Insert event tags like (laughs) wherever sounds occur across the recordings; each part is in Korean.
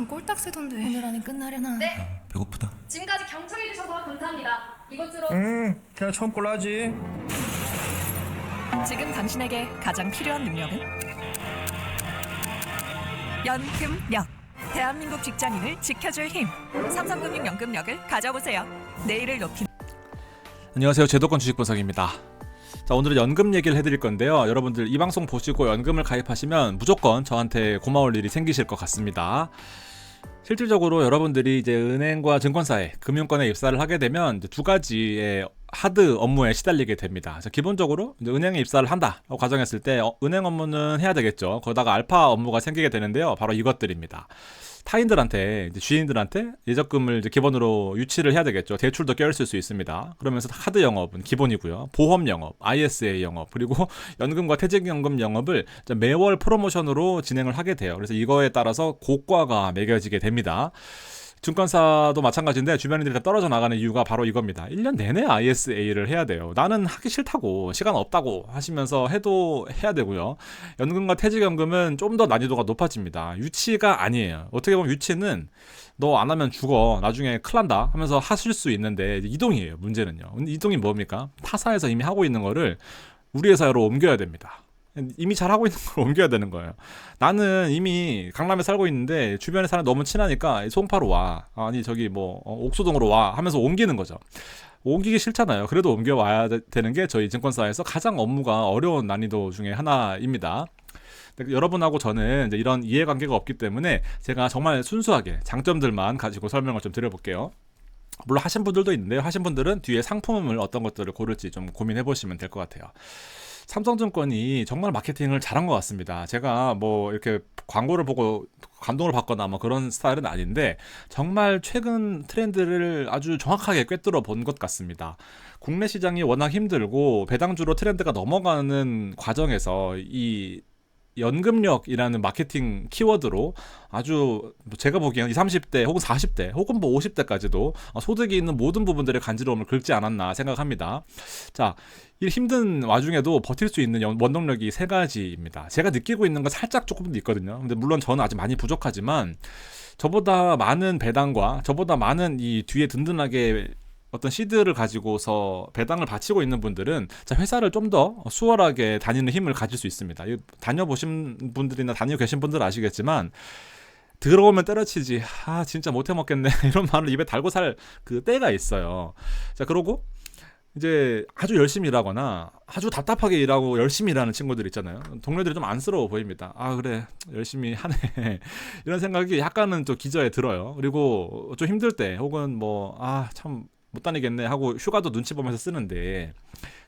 한 꼴딱 세던데. 오늘 안에 끝나려나? 네, 배고프다. 지금까지 경청해 주셔서 감사합니다. 이것으로 음, 그냥 처음 걸로 하지. 지금 당신에게 가장 필요한 능력은 연금력. 대한민국 직장인을 지켜줄 힘. 삼성금융 연금력을 가져보세요. 내일을 높이. 안녕하세요. 제도권 주식 분석입니다. 자, 오늘은 연금 얘기를 해드릴 건데요. 여러분들 이 방송 보시고 연금을 가입하시면 무조건 저한테 고마울 일이 생기실 것 같습니다. 실질적으로 여러분들이 이제 은행과 증권사에 금융권에 입사를 하게 되면 두 가지의 하드 업무에 시달리게 됩니다. 자, 기본적으로 은행에 입사를 한다라고 가정했을 때 어, 은행 업무는 해야 되겠죠. 거기다가 알파 업무가 생기게 되는데요. 바로 이것들입니다. 타인들한테 주인들한테 예적금을 이제 기본으로 유치를 해야 되겠죠. 대출도 껴있을 수 있습니다. 그러면서 카드 영업은 기본이고요. 보험 영업, ISA 영업, 그리고 (laughs) 연금과 퇴직연금 영업을 매월 프로모션으로 진행을 하게 돼요. 그래서 이거에 따라서 고가가 매겨지게 됩니다. 증권사도 마찬가지인데 주변인들이 다 떨어져 나가는 이유가 바로 이겁니다. 1년 내내 ISA를 해야 돼요. 나는 하기 싫다고 시간 없다고 하시면서 해도 해야 되고요. 연금과 퇴직연금은 좀 더 난이도가 높아집니다. 유치가 아니에요. 어떻게 보면 유치는 너 안 하면 죽어. 나중에 큰일 난다 하면서 하실 수 있는데 이동이에요. 문제는요. 이동이 뭡니까? 타사에서 이미 하고 있는 거를 우리 회사로 옮겨야 됩니다. 이미 잘 하고 있는 걸 (laughs) 옮겨야 되는 거예요. 나는 이미 강남에 살고 있는데 주변에 사람 너무 친하니까 송파로 와. 아니 저기 뭐 어, 옥수동으로 와 하면서 옮기는 거죠. 옮기기 싫잖아요. 그래도 옮겨 와야 되- 되는 게 저희 증권사에서 가장 업무가 어려운 난이도 중에 하나입니다. 여러분하고 저는 이런 이해관계가 없기 때문에 제가 정말 순수하게 장점들만 가지고 설명을 좀 드려볼게요. 물론 하신 분들도 있는데요. 하신 분들은 뒤에 상품을 어떤 것들을 고를지 좀 고민해 보시면 될 것 같아요. 삼성증권이 정말 마케팅을 잘한 것 같습니다. 제가 뭐 이렇게 광고를 보고 감동을 받거나 뭐 그런 스타일은 아닌데 정말 최근 트렌드를 아주 정확하게 꿰뚫어 본 것 같습니다. 국내 시장이 워낙 힘들고 배당주로 트렌드가 넘어가는 과정에서 이 연금력이라는 마케팅 키워드로 아주 뭐 제가 보기에는 20, 30대 혹은 40대 혹은 뭐 50대까지도 소득이 있는 모든 부분들의 간지러움을 긁지 않았나 생각합니다. 자, 이 힘든 와중에도 버틸 수 있는 연- 원동력이 세 가지입니다. 제가 느끼고 있는 건 살짝 조금 있거든요. 근데 물론 저는 아직 많이 부족하지만 저보다 많은 배당과 저보다 많은 이 뒤에 든든하게 어떤 시드를 가지고서 배당을 바치고 있는 분들은 자, 회사를 좀 더 수월하게 다니는 힘을 가질 수 있습니다. 이 다녀보신 분들이나 다니고 계신 분들 아시겠지만 들어오면 때려치지. 아, 진짜 못해 먹겠네. (laughs) 이런 말을 입에 달고 살 그 때가 있어요. 자, 그러고 이제 아주 열심히 일하거나 아주 답답하게 일하고 열심히 일하는 친구들 있잖아요. 동료들이 좀 안쓰러워 보입니다. 아, 그래. 열심히 하네. (laughs) 이런 생각이 약간은 또 기저에 들어요. 그리고 좀 힘들 때 혹은 뭐, 아, 참 못 다니겠네 하고 휴가도 눈치 보면서 쓰는데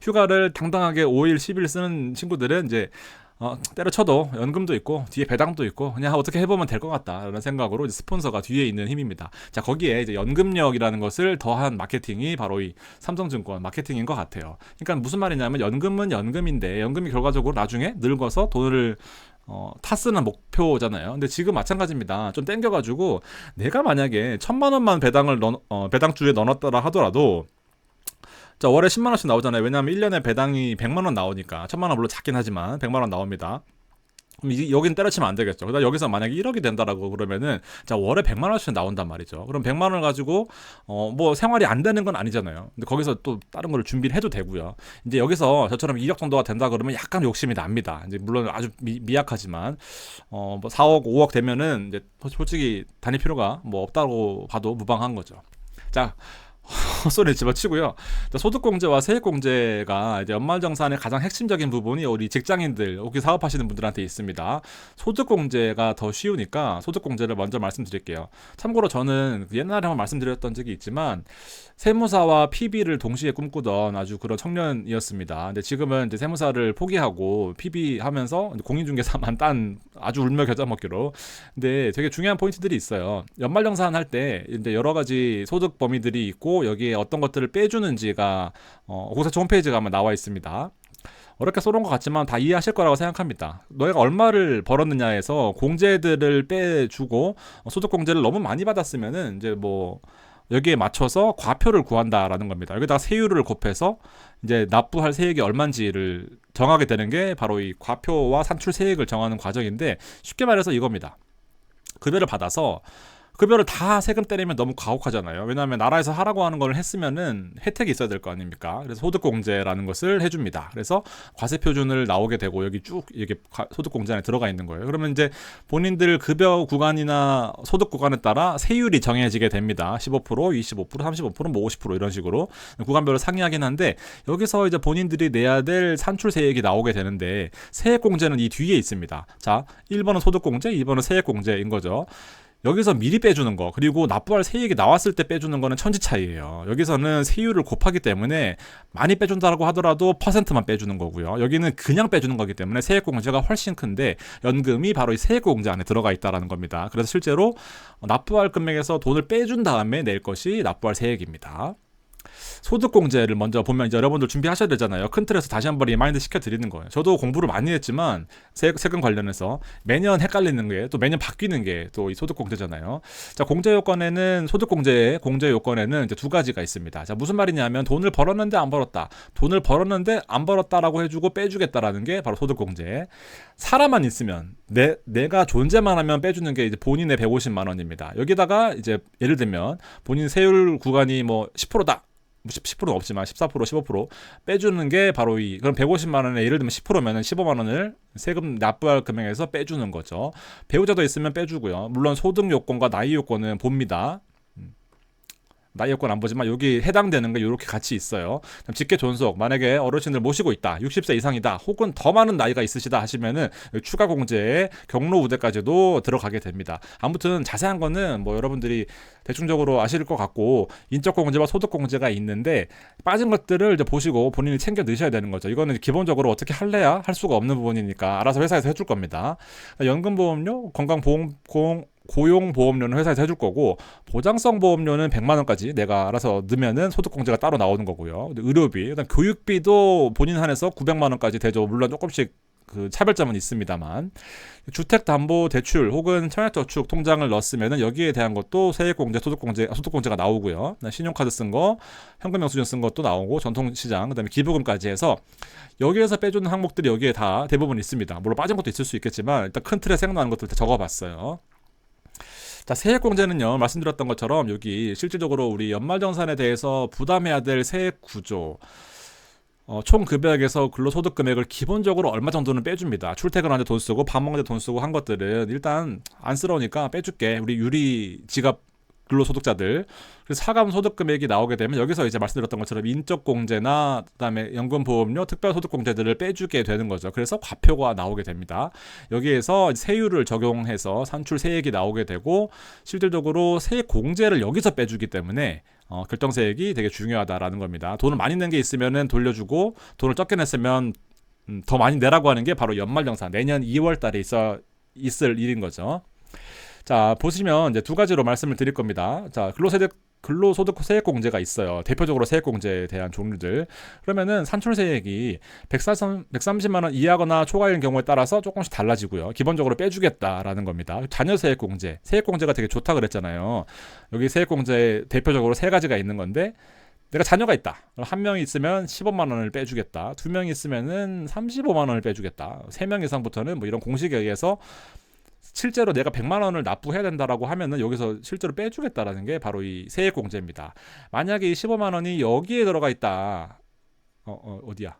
휴가를 당당하게 5일, 10일 쓰는 친구들은 이제 어, 때려쳐도 연금도 있고 뒤에 배당도 있고 그냥 어떻게 해보면 될 것 같다라는 생각으로 이제 스폰서가 뒤에 있는 힘입니다. 자 거기에 이제 연금력이라는 것을 더한 마케팅이 바로 이 삼성증권 마케팅인 것 같아요. 그러니까 무슨 말이냐면 연금은 연금인데 연금이 결과적으로 나중에 늙어서 돈을 어, 타 쓰는 목표잖아요. 근데 지금 마찬가지입니다. 좀 땡겨가지고 내가 만약에 천만 원만 배당을 넣, 어, 배당 주에 넣어놨더라 하더라도 자, 월에 10만 원씩 나오잖아요. 왜냐하면 1년에 배당이 100만 원 나오니까. 천만 원 물론 작긴 하지만 100만 원 나옵니다. 그럼 이, 여긴 때려치면 안 되겠죠. 그다음 여기서 만약에 1억이 된다라고 그러면은 자 월에 100만 원씩 나온단 말이죠. 그럼 100만 원을 가지고 어 뭐 생활이 안 되는 건 아니잖아요. 근데 거기서 또 다른 거를 준비를 해도 되고요. 이제 여기서 저처럼 2억 정도가 된다 그러면 약간 욕심이 납니다. 이제 물론 아주 미, 미약하지만 어뭐 4억, 5억 되면은 이제 솔직히 다닐 필요가 뭐 없다고 봐도 무방한 거죠. 자, (laughs) 헛소리 집어치고요. 자, 소득공제와 세액공제가 이제 연말정산의 가장 핵심적인 부분이 우리 직장인들 혹은 사업하시는 분들한테 있습니다. 소득공제가 더 쉬우니까 소득공제를 먼저 말씀드릴게요. 참고로 저는 옛날에 한번 말씀드렸던 적이 있지만 세무사와 PB를 동시에 꿈꾸던 아주 그런 청년이었습니다. 근데 지금은 이제 세무사를 포기하고 PB 하면서 공인중개사만 딴 아주 울며 겨자 먹기로. 근데 되게 중요한 포인트들이 있어요. 연말정산 할 때 이제 여러 가지 소득 범위들이 있고 여기에 어떤 것들을 빼주는지가 어, 공사처 홈페이지에 가면 나와 있습니다. 어렵게 써놓은 것 같지만 다 이해하실 거라고 생각합니다. 너희가 얼마를 벌었느냐에서 공제들을 빼주고 어, 소득 공제를 너무 많이 받았으면은 이제 뭐 여기에 맞춰서 과표를 구한다라는 겁니다. 여기다가 세율을 곱해서 이제 납부할 세액이 얼마인지를 정하게 되는 게 바로 이 과표와 산출 세액을 정하는 과정인데 쉽게 말해서 이겁니다. 급여를 받아서 급여를 다 세금 때리면 너무 가혹하잖아요. 왜냐하면 나라에서 하라고 하는 걸 했으면은 혜택이 있어야 될 거 아닙니까? 그래서 소득공제라는 것을 해줍니다. 그래서 과세 표준을 나오게 되고 여기 쭉 이게 과- 소득공제 안에 들어가 있는 거예요. 그러면 이제 본인들 급여 구간이나 소득 구간에 따라 세율이 정해지게 됩니다. 15%, 25%, 35%, 뭐 50% 이런 식으로 구간별로 상이하긴 한데 여기서 이제 본인들이 내야 될 산출세액이 나오게 되는데 세액공제는 이 뒤에 있습니다. 자, 1번은 소득공제, 2번은 세액공제인 거죠. 여기서 미리 빼주는 거 그리고 납부할 세액이 나왔을 때 빼주는 거는 천지 차이예요. 여기서는 세율을 곱하기 때문에 많이 빼준다고 하더라도 퍼센트만 빼주는 거고요. 여기는 그냥 빼주는 거기 때문에 세액 공제가 훨씬 큰데 연금이 바로 이 세액 공제 안에 들어가 있다라는 겁니다. 그래서 실제로 납부할 금액에서 돈을 빼준 다음에 낼 것이 납부할 세액입니다. 소득공제를 먼저 보면 이제 여러분들 준비하셔야 되잖아요. 큰 틀에서 다시 한번 리마인드 시켜드리는 거예요. 저도 공부를 많이 했지만 세, 세금 관련해서 매년 헷갈리는 게 또 매년 바뀌는 게 또 이 소득공제잖아요. 자, 공제 요건에는 소득공제의 공제 요건에는 이제 두 가지가 있습니다. 자, 무슨 말이냐면 돈을 벌었는데 안 벌었다. 돈을 벌었는데 안 벌었다라고 해주고 빼주겠다라는 게 바로 소득공제. 사람만 있으면 내 내가 존재만 하면 빼주는 게 이제 본인의 150만 원입니다. 여기다가 이제 예를 들면 본인 세율 구간이 뭐 10%다. 10%는 없지만 14% 15% 빼주는 게 바로 이 그럼 150만 원에 예를 들면 10%면은 15만 원을 세금 납부할 금액에서 빼주는 거죠. 배우자도 있으면 빼주고요. 물론 소득 요건과 나이 요건은 봅니다. 음. 나이 요건 안 보지만 여기 해당되는 게 이렇게 같이 있어요. 직계 존속 만약에 어르신들 모시고 있다, 60세 이상이다, 혹은 더 많은 나이가 있으시다 하시면은 추가 공제에 경로 우대까지도 들어가게 됩니다. 아무튼 자세한 거는 뭐 여러분들이 대충적으로 아실 것 같고 인적 공제와 소득 공제가 있는데 빠진 것들을 이제 보시고 본인이 챙겨 넣으셔야 되는 거죠. 이거는 기본적으로 어떻게 할래야 할 수가 없는 부분이니까 알아서 회사에서 해줄 겁니다. 연금보험료, 건강보험 공 고용보험료는 회사에서 해줄 거고 보장성 보험료는 100만 원까지 내가 알아서 넣으면은 소득공제가 따로 나오는 거고요. 의료비, 그다음 교육비도 본인 한해서 900만 원까지 되죠. 물론 조금씩 그 차별점은 있습니다만 주택담보대출 혹은 청약저축 통장을 넣었으면은 여기에 대한 것도 세액공제, 소득공제, 소득공제가 나오고요. 신용카드 쓴 거, 현금 영수증 쓴 것도 나오고 전통시장, 그다음에 기부금까지 해서 여기에서 빼주는 항목들이 여기에 다 대부분 있습니다. 물론 빠진 것도 있을 수 있겠지만 일단 큰 틀에 생각나는 것들 다 적어봤어요. 자, 세액공제는요, 말씀드렸던 것처럼 여기 실질적으로 우리 연말정산에 대해서 부담해야 될 세액 구조, 어, 총 급여액에서 근로소득 금액을 기본적으로 얼마 정도는 빼줍니다. 출퇴근하는데 돈 쓰고 밥 먹는데 돈 쓰고 한 것들은 일단 안쓰러우니까 빼줄게. 우리 유리 지갑 근로소득자들 사감 소득 금액이 나오게 되면 여기서 이제 말씀드렸던 것처럼 인적 공제나 그다음에 연금 보험료 특별 소득 공제들을 빼주게 되는 거죠. 그래서 과표가 나오게 됩니다. 여기에서 세율을 적용해서 산출 세액이 나오게 되고 실질적으로 세액 공제를 여기서 빼주기 때문에 어, 결정세액이 되게 중요하다라는 겁니다. 돈을 많이 낸 게 있으면은 돌려주고 돈을 적게 냈으면 음, 더 많이 내라고 하는 게 바로 연말정산 내년 2월 달에 있어 있을 일인 거죠. 자 보시면 이제 두 가지로 말씀을 드릴 겁니다. 자 근로세액 근로소득 세액공제가 있어요. 대표적으로 세액공제에 대한 종류들. 그러면은 산출세액이 140, 130 만 원 이하거나 초과인 경우에 따라서 조금씩 달라지고요. 기본적으로 빼주겠다라는 겁니다. 자녀세액공제, 세액공제가 되게 좋다 그랬잖아요. 여기 세액공제 대표적으로 세 가지가 있는 건데 내가 자녀가 있다. 한 명이 있으면 15만 원을 빼주겠다. 두 명이 있으면은 35만 원을 빼주겠다. 세 명 이상부터는 뭐 이런 공식에 의해서 실제로 내가 100만 원을 납부해야 된다라고 하면은 여기서 실제로 빼주겠다라는 게 바로 이 세액 공제입니다. 만약에 이 15만 원이 여기에 들어가 있다. 어, 어 어디야?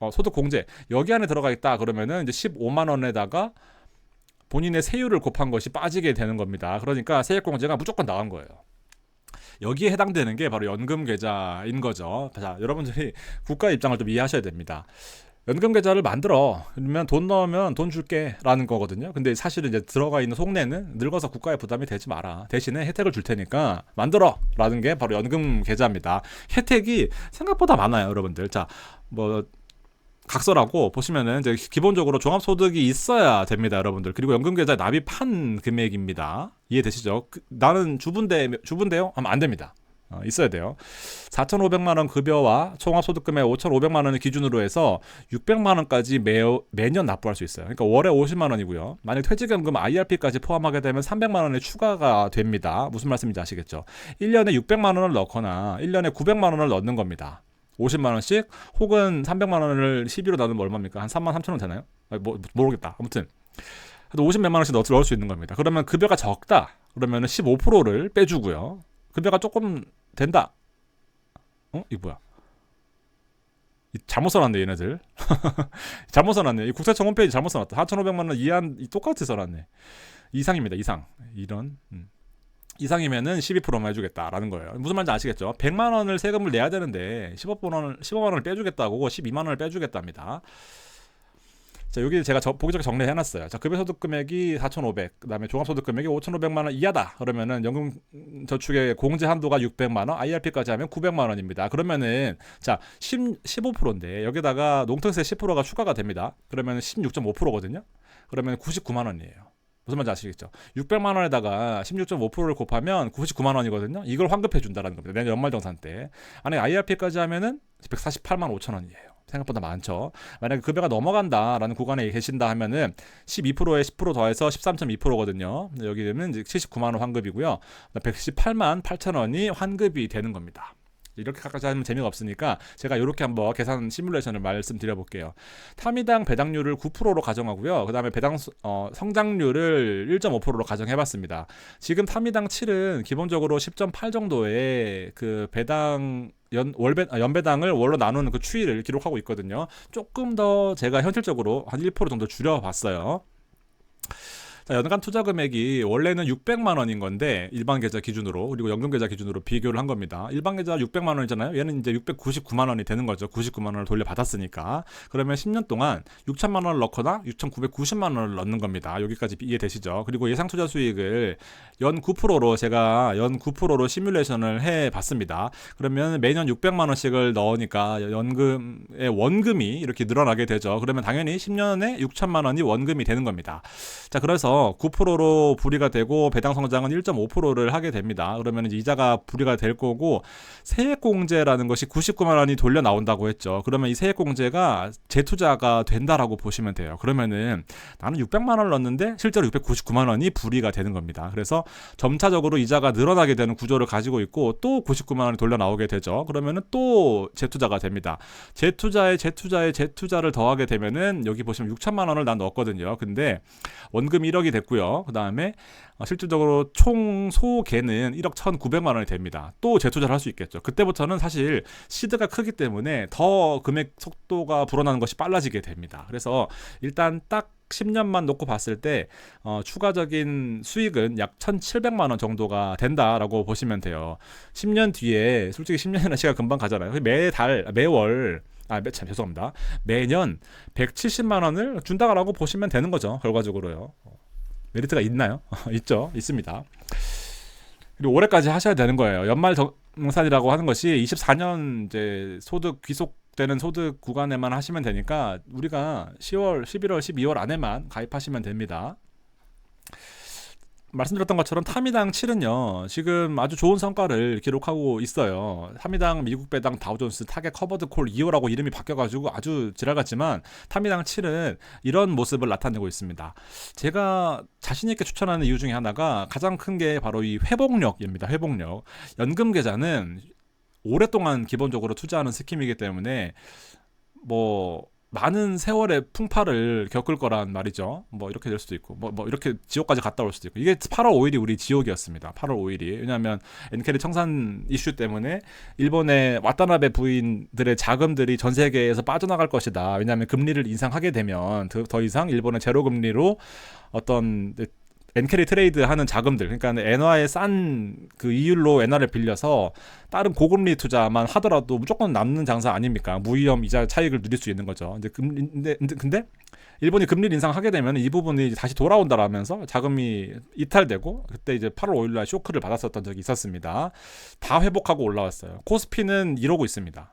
어, 소득 공제 여기 안에 들어가 있다 그러면은 이제 15만 원에다가 본인의 세율을 곱한 것이 빠지게 되는 겁니다. 그러니까 세액 공제가 무조건 나간 거예요. 여기에 해당되는 게 바로 연금 계좌인 거죠. 자, 여러분들이 국가 입장을 좀 이해하셔야 됩니다. 연금 계좌를 만들어 그러면 돈 넣으면 돈 줄게라는 거거든요. 근데 사실은 이제 들어가 있는 속내는 늙어서 국가에 부담이 되지 마라. 대신에 혜택을 줄 테니까 만들어라는 게 바로 연금 계좌입니다. 혜택이 생각보다 많아요, 여러분들. 자, 뭐 각서라고 보시면은 이제 기본적으로 종합소득이 있어야 됩니다, 여러분들. 그리고 연금계좌에 납입한 금액입니다. 이해되시죠? 그, 나는 주분대 주분대요? 하면 안 됩니다. 어, 있어야 돼요. 4,500만 원 급여와 총합소득금액 5,500만 원을 기준으로 해서 600만 원까지 매, 매년 납부할 수 있어요. 그러니까 월에 50만 원이고요. 만약 퇴직연금 IRP까지 포함하게 되면 300만 원의 추가가 됩니다. 무슨 말씀인지 아시겠죠? 1년에 600만 원을 넣거나 1년에 900만 원을 넣는 겁니다. 50만 원씩 혹은 300만 원을 12로 나누면 얼마입니까? 한 3만 3천 원 되나요? 아, 뭐 모르겠다. 아무튼 그래도 50 몇만 원씩 넣, 넣을 수 있는 겁니다. 그러면 급여가 적다. 그러면은 15%를 빼주고요. 급여가 조금 된다. 어? 이거 뭐야? 이 잘못 써놨네 얘네들. (laughs) 잘못 써놨네. 이 국세청 홈페이지 잘못 써놨다. 4,500만 원 이한 이 똑같이 써놨네. 이상입니다. 이상. 이런. 음. 이상이면은 12%만 해주겠다라는 거예요. 무슨 말인지 아시겠죠? 100만 원을 세금을 내야 되는데 15만 원을 15만 원을 빼주겠다고 12만 원을 빼주겠답니다. 자 여기 제가 저, 보기 좋게 정리해 놨어요. 자 급여소득 금액이 4,500, 그다음에 종합소득 금액이 5,500만 원 이하다. 그러면은 연금 저축의 공제 한도가 600만 원, IRP까지 하면 900만 원입니다. 그러면은 자 10, 15%인데 여기다가 농특세 10%가 추가가 됩니다. 그러면은 16.5%거든요. 그러면 99만 원이에요. 무슨 말인지 아시겠죠? 600만 원에다가 16.5%를 곱하면 99만 원이거든요. 이걸 환급해 준다라는 겁니다. 내년 연말정산 때. 안에 IRP까지 하면은 148만 5천 원이에요. 생각보다 많죠. 만약에 급여가 넘어간다라는 구간에 계신다 하면은 12%에 10% 더해서 13.2%거든요. 여기는 이제 79만 원 환급이고요. 118만 8천 원이 환급이 되는 겁니다. 이렇게까지 하면 재미가 없으니까 제가 이렇게 한번 계산 시뮬레이션을 말씀드려 볼게요. 타미당 배당률을 9%로 가정하고요. 그 다음에 배당 수- 어, 성장률을 1.5%로 가정해 봤습니다. 지금 타미당 7은 기본적으로 10.8 정도의 그 배당 연 월배 아, 연배당을 월로 나누는 그 추이를 기록하고 있거든요. 조금 더 제가 현실적으로 한 1% 정도 줄여 봤어요. 자, 연간 투자 금액이 원래는 600만 원인 건데 일반 계좌 기준으로 그리고 연금 계좌 기준으로 비교를 한 겁니다. 일반 계좌 600만 원이잖아요. 얘는 이제 699만 원이 되는 거죠. 99만 원을 돌려 받았으니까. 그러면 10년 동안 6천만 원을 넣거나 6,990만 원을 넣는 겁니다. 여기까지 이해되시죠? 그리고 예상 투자 수익을 연 9%로 제가 연 9%로 시뮬레이션을 해 봤습니다. 그러면 매년 600만 원씩을 넣으니까 연금의 원금이 이렇게 늘어나게 되죠. 그러면 당연히 10년에 6천만 원이 원금이 되는 겁니다. 자, 그래서 9%로 불이가 되고 배당 성장은 1.5%를 하게 됩니다. 그러면 이자가 불이가 될 거고 세액 공제라는 것이 99만 원이 돌려 나온다고 했죠. 그러면 이 세액 공제가 재투자가 된다라고 보시면 돼요. 그러면은 나는 600만 원을 넣었는데 실제로 699만 원이 불이가 되는 겁니다. 그래서 점차적으로 이자가 늘어나게 되는 구조를 가지고 있고 또 99만 원이 돌려 나오게 되죠. 그러면은 또 재투자가 됩니다. 재투자에 재투자에 재투자를 더하게 되면은 여기 보시면 6천만 원을 난 넣었거든요. 근데 원금 1억이 됐고요. 그 다음에 실질적으로 총 소개는 1억 1,900만 원이 됩니다. 또 재투자를 할 수 있겠죠. 그때부터는 사실 시드가 크기 때문에 더 금액 속도가 불어나는 것이 빨라지게 됩니다. 그래서 일단 딱 10년만 놓고 봤을 때 어, 추가적인 수익은 약 1,700만 원 정도가 된다라고 보시면 돼요. 10년 뒤에 솔직히 10년이라는 시간 금방 가잖아요. 매달 매월 아, 매, 참 죄송합니다. 매년 170만 원을 준다라고 보시면 되는 거죠. 결과적으로요. 메리트가 있나요? (laughs) 있죠. 있습니다. 그리고 올해까지 하셔야 되는 거예요. 연말 정산이라고 하는 것이 24년 이제 소득 귀속되는 소득 구간에만 하시면 되니까 우리가 10월, 11월, 12월 안에만 가입하시면 됩니다. 말씀드렸던 것처럼 타미당 7은요 지금 아주 좋은 성과를 기록하고 있어요. 타미당 미국 배당 다우존스 타겟 커버드 콜 2호라고 이름이 바뀌어가지고 아주 지랄 같지만 타미당 7은 이런 모습을 나타내고 있습니다. 제가 자신 있게 추천하는 이유 중에 하나가 가장 큰 게 바로 이 회복력입니다 회복력. 연금 계좌는 오랫동안 기본적으로 투자하는 스킴이기 때문에 뭐 많은 세월의 풍파를 겪을 거란 말이죠. 뭐 이렇게 될 수도 있고, 뭐, 뭐 이렇게 지옥까지 갔다 올 수도 있고. 이게 8월 5일이 우리 지옥이었습니다. 8월 5일이. 왜냐하면 엔케리 청산 이슈 때문에 일본의 와타나베 부인들의 자금들이 전 세계에서 빠져나갈 것이다. 왜냐하면 금리를 인상하게 되면 더, 더 이상 일본은 제로 금리로 어떤 엔캐리 트레이드 하는 자금들 그러니까 엔화의 싼 그 이율로 엔화를 빌려서 다른 고금리 투자만 하더라도 무조건 남는 장사 아닙니까? 무위험 이자 차익을 누릴 수 있는 거죠. 근데 금리 근데, 근데, 일본이 금리를 인상하게 되면 이 부분이 다시 돌아온다라면서 자금이 이탈되고 그때 이제 8월 5일 날 쇼크를 받았었던 적이 있었습니다. 다 회복하고 올라왔어요. 코스피는 이러고 있습니다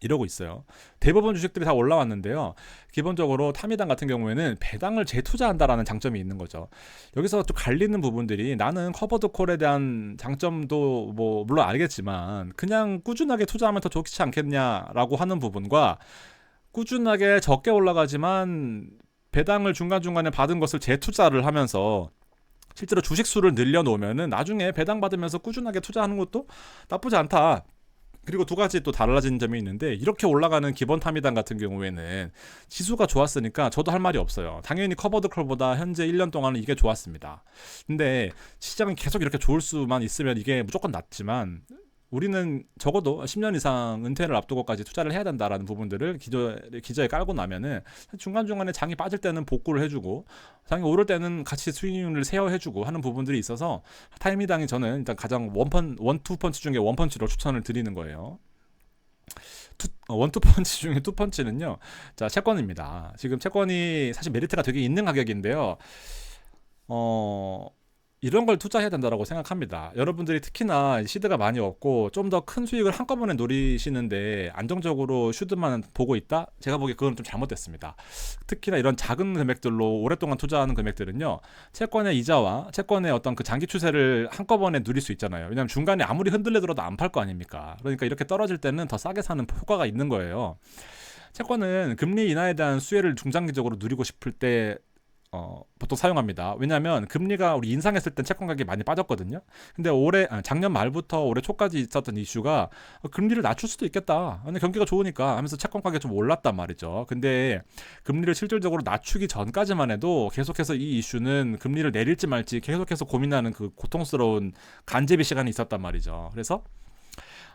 이러고 있어요. 대부분 주식들이 다 올라왔는데요. 기본적으로 타미당 같은 경우에는 배당을 재투자한다라는 장점이 있는 거죠. 여기서 좀 갈리는 부분들이 나는 커버드 콜에 대한 장점도 뭐 물론 알겠지만 그냥 꾸준하게 투자하면 더 좋지 않겠냐라고 하는 부분과 꾸준하게 적게 올라가지만 배당을 중간중간에 받은 것을 재투자를 하면서 실제로 주식 수를 늘려 놓으면은 나중에 배당 받으면서 꾸준하게 투자하는 것도 나쁘지 않다. 그리고 두 가지 또 달라진 점이 있는데 이렇게 올라가는 기본 타미단 같은 경우에는 지수가 좋았으니까 저도 할 말이 없어요. 당연히 커버드 컬보다 현재 1년 동안은 이게 좋았습니다. 근데 시장은 계속 이렇게 좋을 수만 있으면 이게 무조건 낫지만 우리는 적어도 10년 이상 은퇴를 앞두고까지 투자를 해야 된다라는 부분들을 기저, 기저에 깔고 나면은 중간중간에 장이 빠질 때는 복구를 해주고 장이 오를 때는 같이 스윙을 세어해주고 하는 부분들이 있어서 타이미당이 저는 일단 가장 원펀 원투 펀치 중에 원펀치로 추천을 드리는 거예요. 투, 어, 원투 펀치 (laughs) 중에 투 펀치는요. 자 채권입니다. 지금 채권이 사실 메리트가 되게 있는 가격인데요. 어 이런 걸 투자해야 된다라고 생각합니다. 여러분들이 특히나 시드가 많이 없고 좀 더 큰 수익을 한꺼번에 노리시는데 안정적으로 슈드만 보고 있다? 제가 보기에 그건 좀 잘못됐습니다. 특히나 이런 작은 금액들로 오랫동안 투자하는 금액들은요. 채권의 이자와 채권의 어떤 그 장기 추세를 한꺼번에 누릴 수 있잖아요. 왜냐하면 중간에 아무리 흔들리더라도 안 팔 거 아닙니까? 그러니까 이렇게 떨어질 때는 더 싸게 사는 효과가 있는 거예요. 채권은 금리 인하에 대한 수혜를 중장기적으로 누리고 싶을 때 어, 보통 사용합니다. 왜냐하면 금리가 우리 인상했을 땐 채권 가격이 많이 빠졌거든요. 근데 올해 아, 작년 말부터 올해 초까지 있었던 이슈가 어, 금리를 낮출 수도 있겠다. 근데 경기가 좋으니까 하면서 채권 가격이 좀 올랐단 말이죠. 근데 금리를 실질적으로 낮추기 전까지만 해도 계속해서 이 이슈는 금리를 내릴지 말지 계속해서 고민하는 그 고통스러운 간제비 시간이 있었단 말이죠. 그래서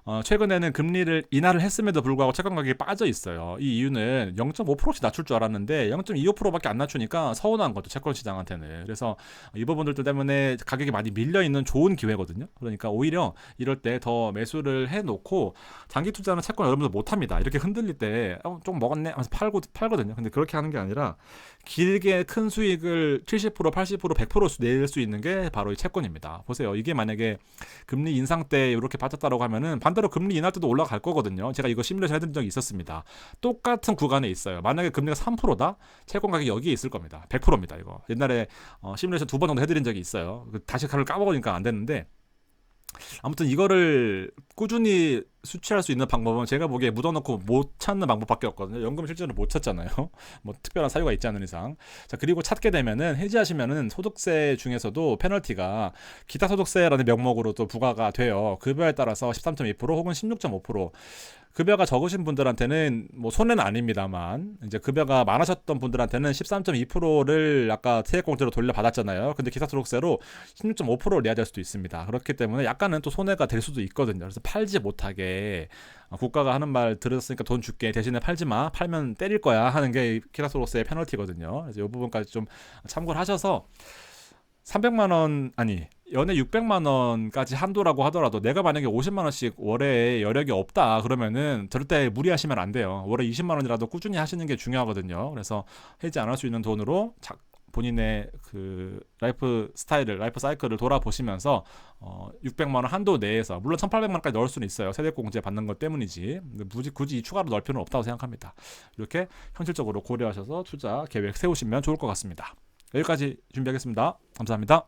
어, 최근에는 금리를 인하를 했음에도 불구하고 채권 가격이 빠져 있어요. 이 이유는 0.5%씩 낮출 줄 알았는데 0.25%밖에 안 낮추니까 서운한 거죠. 채권 시장한테는. 그래서 이 부분들 때문에 가격이 많이 밀려 있는 좋은 기회거든요. 그러니까 오히려 이럴 때 더 매수를 해 놓고 장기 투자는 채권 여러분들 못 합니다. 이렇게 흔들릴 때 어, 좀 먹었네 하면서 팔고 팔거든요. 근데 그렇게 하는 게 아니라 길게 큰 수익을 70% 80% 100%낼 수 있는 게 바로 이 채권입니다. 보세요. 이게 만약에 금리 인상 때 이렇게 빠졌다라고 하면은 반대로 금리 인할 때도 올라갈 거거든요. 제가 이거 시뮬레이션 해드린 적이 있었습니다. 똑같은 구간에 있어요. 만약에 금리가 3%다? 채권 가격이 여기에 있을 겁니다. 100%입니다. 이거 옛날에 어, 시뮬레이션 두 번 정도 해드린 적이 있어요. 그 다시 칼을 까먹으니까 안 됐는데 아무튼 이거를 꾸준히 수취할 수 있는 방법은 제가 보기에 묻어놓고 못 찾는 방법밖에 없거든요. 연금 실제로 못 찾잖아요. (laughs) 뭐 특별한 사유가 있지 않은 이상. 자 그리고 찾게 되면은 해지하시면은 소득세 중에서도 페널티가 기타 소득세라는 명목으로 또 부과가 돼요. 급여에 따라서 13.2% 혹은 16.5%. 급여가 적으신 분들한테는 뭐 손해는 아닙니다만 이제 급여가 많으셨던 분들한테는 13.2%를 아까 세액공제로 돌려받았잖아요. 근데 기타 소득세로 16.5%를 내야 될 수도 있습니다. 그렇기 때문에 약간은 또 손해가 될 수도 있거든요. 그래서 팔지 못하게 어, 국가가 하는 말 들었으니까 돈 줄게 대신에 팔지 마 팔면 때릴 거야 하는 게 기타 소득세의 페널티거든요. 그래서 이 부분까지 좀 참고를 하셔서 300만 원 아니 연에 600만 원까지 한도라고 하더라도 내가 만약에 50만 원씩 월에 여력이 없다 그러면은 절대 무리하시면 안 돼요. 월에 20만 원이라도 꾸준히 하시는 게 중요하거든요. 그래서 해지 안 할 수 있는 돈으로 자, 본인의 그 라이프 스타일을 라이프 사이클을 돌아보시면서 어 600만 원 한도 내에서 물론 1,800만 원까지 넣을 수는 있어요. 세대 공제 받는 것 때문이지. 근데 굳이 굳이 이 추가로 넣을 필요는 없다고 생각합니다. 이렇게 현실적으로 고려하셔서 투자 계획 세우시면 좋을 것 같습니다. 여기까지 준비하겠습니다. 감사합니다.